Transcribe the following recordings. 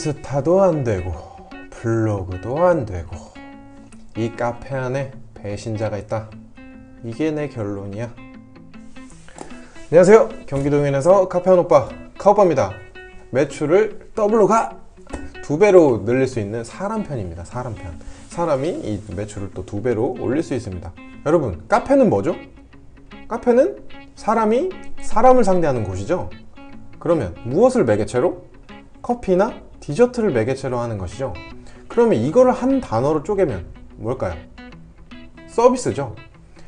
인스타도 안 되고 블로그도 안 되고 이 카페 안에 배신자가 있다. 이게 내 결론이야. 안녕하세요. 경기도 용인에서 카페한 오빠 카오빠입니다. 매출을 더블로 가! 두 배로 늘릴 수 있는 사람 편입니다. 사람 편. 사람이 이 매출을 또 두 배로 올릴 수 있습니다. 여러분, 카페는 뭐죠? 카페는 사람이 사람을 상대하는 곳이죠. 그러면 무엇을 매개체로? 커피나 디저트를 매개체로 하는 것이죠. 그러면 이거를 한 단어로 쪼개면 뭘까요? 서비스죠.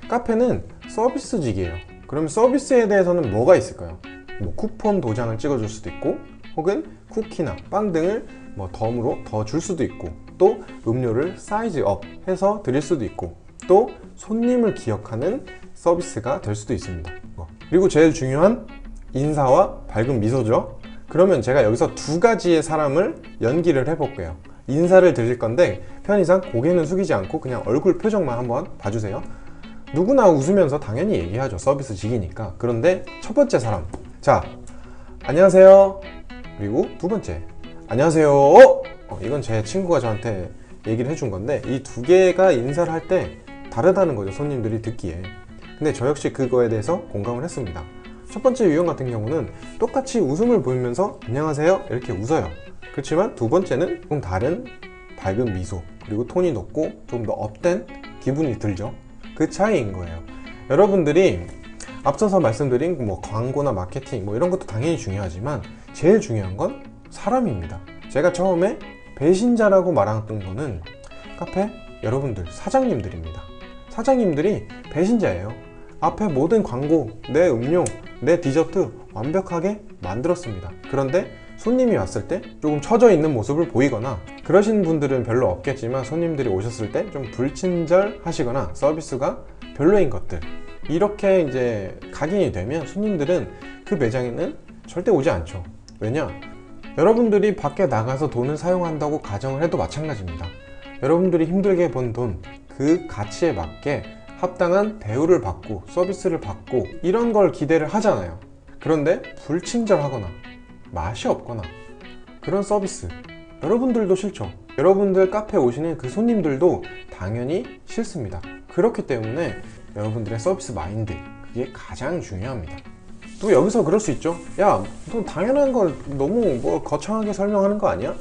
카페는 서비스직이에요. 그러면 서비스에 대해서는 뭐가 있을까요? 뭐 쿠폰 도장을 찍어줄 수도 있고, 혹은 쿠키나 빵 등을 뭐 덤으로 더 줄 수도 있고, 또 음료를 사이즈업 해서 드릴 수도 있고, 또 손님을 기억하는 서비스가 될 수도 있습니다. 어. 그리고 제일 중요한 인사와 밝은 미소죠. 그러면 제가 여기서 두 가지의 사람을 연기를 해볼게요. 인사를 드릴 건데 편의상 고개는 숙이지 않고 그냥 얼굴 표정만 한번 봐주세요. 누구나 웃으면서 당연히 얘기하죠. 서비스직이니까. 그런데 첫 번째 사람. 자, 안녕하세요. 그리고 두 번째. 안녕하세요. 어, 이건 제 친구가 저한테 얘기를 해준 건데 이 두 개가 인사를 할 때 다르다는 거죠. 손님들이 듣기에. 근데 저 역시 그거에 대해서 공감을 했습니다. 첫 번째 유형 같은 경우는 똑같이 웃음을 보이면서 안녕하세요 이렇게 웃어요. 그렇지만 두 번째는 좀 다른 밝은 미소 그리고 톤이 높고 좀 더 업된 기분이 들죠. 그 차이인 거예요. 여러분들이 앞서서 말씀드린 뭐 광고나 마케팅 뭐 이런 것도 당연히 중요하지만 제일 중요한 건 사람입니다. 제가 처음에 배신자라고 말했던 거는 카페 여러분들 사장님들입니다. 사장님들이 배신자예요. 앞에 모든 광고, 내 음료, 내 디저트 완벽하게 만들었습니다. 그런데 손님이 왔을 때 조금 처져 있는 모습을 보이거나 그러신 분들은 별로 없겠지만 손님들이 오셨을 때 좀 불친절하시거나 서비스가 별로인 것들 이렇게 이제 각인이 되면 손님들은 그 매장에는 절대 오지 않죠. 왜냐? 여러분들이 밖에 나가서 돈을 사용한다고 가정을 해도 마찬가지입니다. 여러분들이 힘들게 번 돈, 그 가치에 맞게 합당한 대우를 받고 서비스를 받고 이런 걸 기대를 하잖아요. 그런데 불친절하거나 맛이 없거나 그런 서비스 여러분들도 싫죠. 여러분들 카페 오시는 그 손님들도 당연히 싫습니다. 그렇기 때문에 여러분들의 서비스 마인드 그게 가장 중요합니다. 또 여기서 그럴 수 있죠. 야, 너 당연한 걸 너무 뭐 거창하게 설명하는 거 아니야?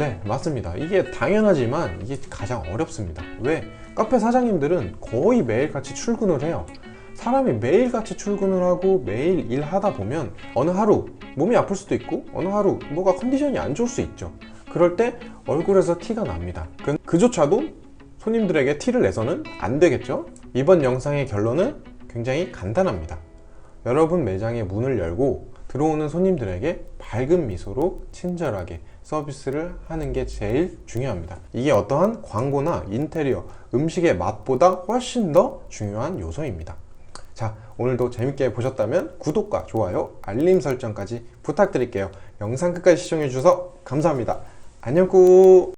네, 맞습니다. 이게 당연하지만 이게 가장 어렵습니다. 왜? 카페 사장님들은 거의 매일같이 출근을 해요. 사람이 매일같이 출근을 하고 매일 일하다 보면 어느 하루 몸이 아플 수도 있고 어느 하루 뭐가 컨디션이 안 좋을 수 있죠. 그럴 때 얼굴에서 티가 납니다. 그, 그조차도 손님들에게 티를 내서는 안 되겠죠? 이번 영상의 결론은 굉장히 간단합니다. 여러분 매장의 문을 열고 들어오는 손님들에게 밝은 미소로 친절하게 서비스를 하는 게 제일 중요합니다. 이게 어떠한 광고나 인테리어, 음식의 맛보다 훨씬 더 중요한 요소입니다. 자, 오늘도 재밌게 보셨다면 구독과 좋아요, 알림 설정까지 부탁드릴게요. 영상 끝까지 시청해 주셔서 감사합니다. 안녕 꾸!